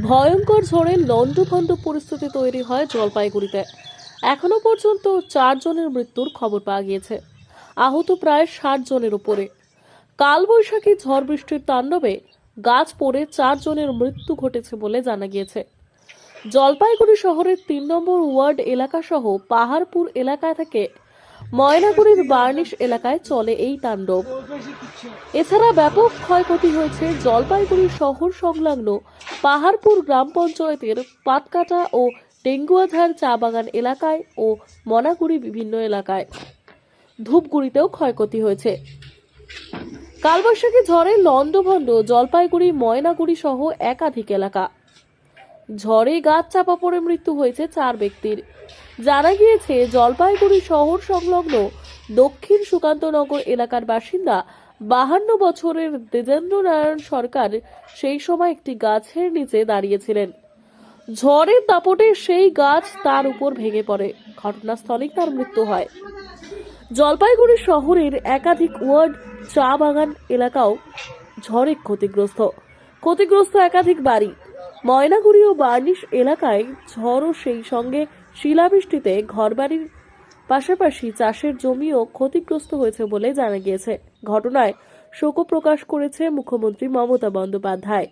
ভয়ঙ্কর ঝড়ে লণ্ডভণ্ড পরিস্থিতি তৈরি হয় জলপাইগুড়িতে। এখনও পর্যন্ত চারজনের মৃত্যুর খবর পাওয়া গিয়েছে। আহত প্রায় ষাট জনের উপরে। কালবৈশাখী ঝড় বৃষ্টির তাণ্ডবে গাছ পড়ে চারজনের মৃত্যু ঘটেছে বলে জানা গিয়েছে। জলপাইগুড়ি শহরের তিন নম্বর ওয়ার্ড এলাকা সহ পাহাড়পুর এলাকা থেকে ময়নাগুড়ির বার্নিশ এলাকায় চলে এই তাণ্ডব। এছাড়া ব্যাপক ক্ষয়ক্ষতি হয়েছে জলপাইগুড়ি শহর সংলগ্ন পাহাড়পুর গ্রাম পঞ্চায়েতের পাতকাটা ও টেঙ্গুয়াঝাড় চা বাগান এলাকায় ও মনাগুড়ি বিভিন্ন এলাকায়। ধূপগুড়িতেও ক্ষয়ক্ষতি হয়েছে। কালবৈশাখী ঝড়ে লণ্ডভণ্ড জলপাইগুড়ি, ময়নাগুড়ি সহ একাধিক এলাকা। ঝড়ে গাছ চাপা পড়ে মৃত্যু হয়েছে চার ব্যক্তির। জানা গিয়েছে, জলপাইগুড়ি শহর সংলগ্ন দক্ষিণ সুকান্তনগর এলাকার বাসিন্দা বাহান্ন বছরের দেজেন্দ্র নারায়ণ সরকার সেই সময় একটি গাছের নিচে দাঁড়িয়েছিলেন। ঝড়ের দাপটে সেই গাছ তার উপর ভেঙে পড়ে। ঘটনাস্থলেই তার মৃত্যু হয়। জলপাইগুড়ি শহরের একাধিক ওয়ার্ড, চা বাগান এলাকাও ঝড়ে ক্ষতিগ্রস্ত। ক্ষতিগ্রস্ত একাধিক বাড়ি। ময়নাগুড়ি ও বার্নিশ এলাকায় ঝড়ও সেই সঙ্গে শিলাবৃষ্টিতে ঘরবাড়ির পাশাপাশি চাষের জমিও ক্ষতিগ্রস্ত হয়েছে বলে জানা গিয়েছে। ঘটনায় শোক প্রকাশ করেছে মুখ্যমন্ত্রী মমতা বন্দ্যোপাধ্যায়।